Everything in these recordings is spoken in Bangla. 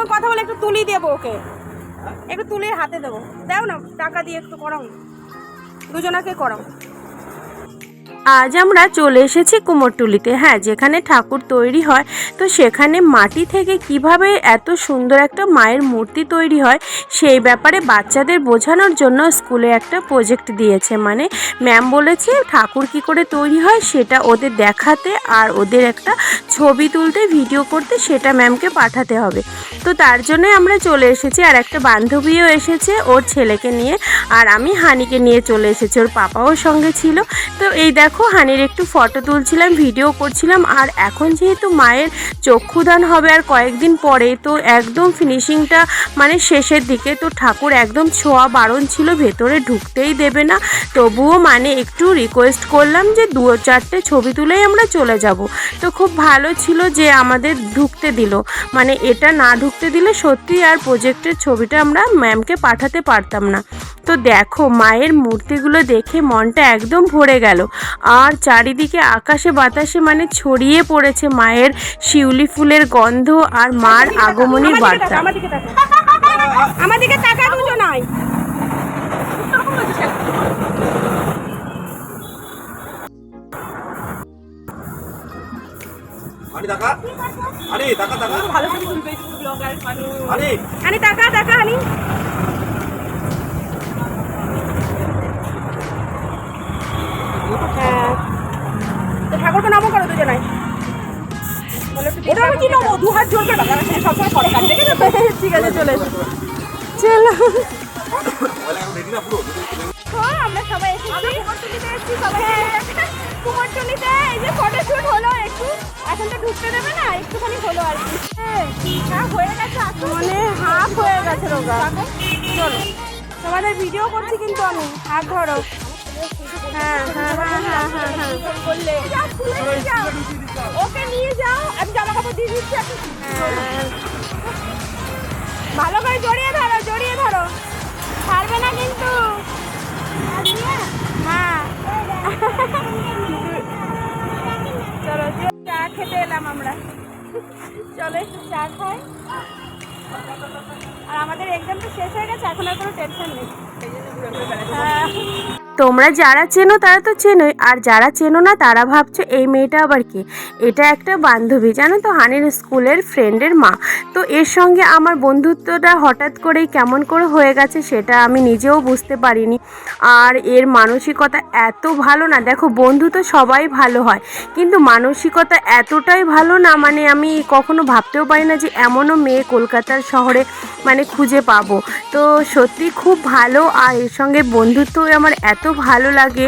সঙ্গে কথা বলে একটু তুলি দেবো ওকে। একটু তুলে হাতে দেবো। দাও না, টাকা দিয়ে একটু করাও। দুজনাকে করাও। আজ আমরা চলে এসেছি কুমোরটুলিতে। হ্যাঁ যেখানে ঠাকুর তৈরি হয়, তো সেখানে মাটি থেকে কীভাবে এত সুন্দর একটা মায়ের মূর্তি তৈরি হয়, সেই ব্যাপারে বাচ্চাদের বোঝানোর জন্য স্কুলে একটা প্রজেক্ট দিয়েছে। মানে ম্যাম বলেছে, ঠাকুর কি করে তৈরি হয় সেটা ওদের দেখাতে আর ওদের একটা ছবি তুলতে, ভিডিও করতে সেটা ম্যামকে পাঠাতে হবে। তো তার জন্য আমরা চলে এসেছি আর একটা বান্ধবীও এসেছে ওর ছেলেকে নিয়ে, আর আমি হানিকে নিয়ে চলে এসেছি। ওর পাপাও সঙ্গে ছিল। তো এই দেখো হানির একটু ফটো তুলছিলাম ভিডিও করছিলাম, আর এখন যেহেতু মায়ের চক্ষুদান হবে আর কয়েকদিন পরে, তো একদম ফিনিশিংটা মানে শেষের দিকে, তো ঠাকুর একদম ছোঁয়া বারণ ছিল, ভেতরে ঢুকতেই দেবে না। তবুও মানে একটু রিকোয়েস্ট করলাম যে দু চারটে ছবি তুলেই আমরা চলে যাব। তো খুব ভালো ছিল যে আমাদের ঢুকতে দিল। মানে এটা না ঢুকতে দিলে সত্যি আর প্রজেক্টের ছবিটা আমরা ম্যামকে পাঠাতে পারতাম না। তো দেখো মায়ের মূর্তিগুলো দেখে মনটা একদম ভরে গেল। আর চারিদিকে আকাশে বাতাসে মানে ছড়িয়ে পড়েছে মায়ের শিউলি ফুলের গন্ধ আর মার আগমনী বার্তা। দুটো নাই আরে টাকা আরে টাকা ভালো করে তুলবে ব্লগার মানুষ আরে আনি। টাকা টাকা আনি। ঠাকুরকে নামও করো দুজনাই ওটা কি নেব দু হাত জোর করে টাকা সবসময় করে কাজ দেখে ঠিক আছে চলে চলো। পুরো হ্যাঁ, আমরা সবাই এসেছি। সবাই কুমারটুলিতে এই যে ফটোশুট হলো একটু এখন তো ঢুকতে দেবে না একটুখানি হলো আর কি। হ্যাঁ হয়ে গেছে মানে হাফ হয়ে গেছে রোগা। চলো। তোমাদের ভিডিও করছি কিন্তু আমি হাত ধরো। হ্যাঁ হ্যাঁ হ্যাঁ হ্যাঁ হ্যাঁ হ্যাঁ। ওকে, নিয়ে যাও। আমি জামা কাপড়। ভালো করে জড়িয়ে ধরো জড়িয়ে ধরো। ছাড়বে না কিন্তু। হ্যাঁ। চলো চা খেতে এলাম আমরা। চলো, একটু চা খাই। আর আমাদের এক্সাম তো শেষ হয়ে গেছে, এখন আর কোনো টেনশন নেই। হ্যাঁ। তোমরা যারা চেনো তারা তো চেনোই, আর যারা চেনো না তারা ভাবছ এই মেয়েটা আবার কে? এটা একটা বান্ধবী, জানো তো, হানির স্কুলের ফ্রেন্ডের মা। তো এর সঙ্গে আমার বন্ধুত্বটা হঠাৎ করেই কেমন করে হয়ে গেছে সেটা আমি নিজেও বুঝতে পারিনি। আর এর মানসিকতা এত ভালো না, দেখো বন্ধু তো সবাই ভালো হয়, কিন্তু মানসিকতা এতটাই ভালো না মানে আমি কখনো ভাবতেও পারি না যে এমনও মেয়ে কলকাতার শহরে মানে খুঁজে পাবো। তো সত্যি খুব ভালো, আর এর সঙ্গে বন্ধুত্ব আমার এত ভালো লাগে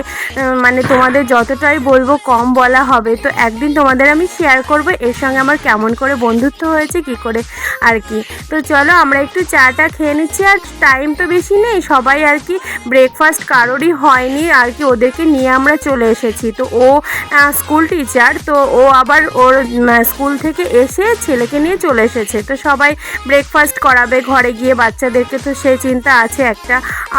মানে তোমাদের যতটাই বলব কম বলা হবে। তো একদিন তোমাদের আমি শেয়ার করব, এর সঙ্গে আমার কেমন করে বন্ধুত্ব হয়েছে, কি করে আর কি। তো চলো আমরা একটু চাটা খেয়ে নিচ্ছি, আর টাইম তো বেশি নেই, সবাই আর কি ব্রেকফাস্ট কারোরই হয়নি, আর কি ওদেরকে নিয়ে আমরা চলে এসেছি। তো ও স্কুল টিচার তো ও আবার ওর স্কুল থেকে এসে ছেলেকে নিয়ে চলে এসেছে। তো সবাই ব্রেকফাস্ট করাবে ঘরে গিয়ে বাচ্চাদেরকে, তো সেই চিন্তা আছে একটা।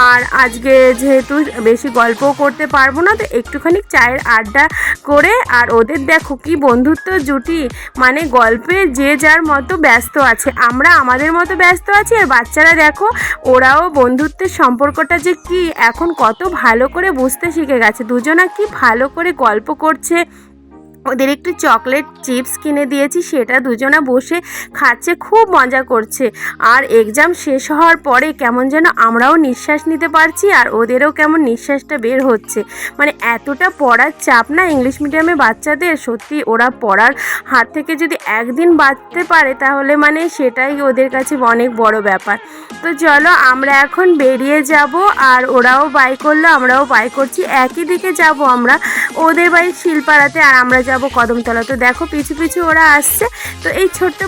আর আজকে যেহেতু বেশি গল্পও করতে পারব না। তো একটুখানি চায়ের আড্ডা করে আর ওদের দেখো কি বন্ধুত্ব জুটি। মানে গল্পে যে যার মতো ব্যস্ত আছে। আমরা আমাদের মতো ব্যস্ত আছি আর বাচ্চারা দেখো, ওরাও বন্ধুত্বের সম্পর্কটা যে কি, এখন কত ভালো করে বুঝতে শিখে গেছে। দুজনা কি ভালো করে গল্প করছে। ওদের একটু চকলেট চিপস কিনে দিয়েছি, সেটা দুজনা বসে খাচ্ছে, খুব মজা করছে। আর এক্সাম শেষ হওয়ার পরে কেমন যেন আমরাও নিঃশ্বাস নিতে পারছি আর ওদেরও কেমন নিঃশ্বাসটা বের হচ্ছে। মানে এতটা পড়ার চাপ না ইংলিশ মিডিয়ামে বাচ্চাদের, সত্যি ওরা পড়ার হাত থেকে যদি একদিন বাঁচতে পারে তাহলে মানে সেটাই ওদের কাছে অনেক বড় ব্যাপার। তো চলো আমরা এখন বেরিয়ে যাব আর ওরাও বাই করল, আমরাও বাই করছি। একই দিকে যাব আমরা ওদের বাড়ি শিলপাড়াতে আর আমরা যাব কদমতলা তো দেখো পিছু পিছু ওরা আসছে। তো এই ছোট্ট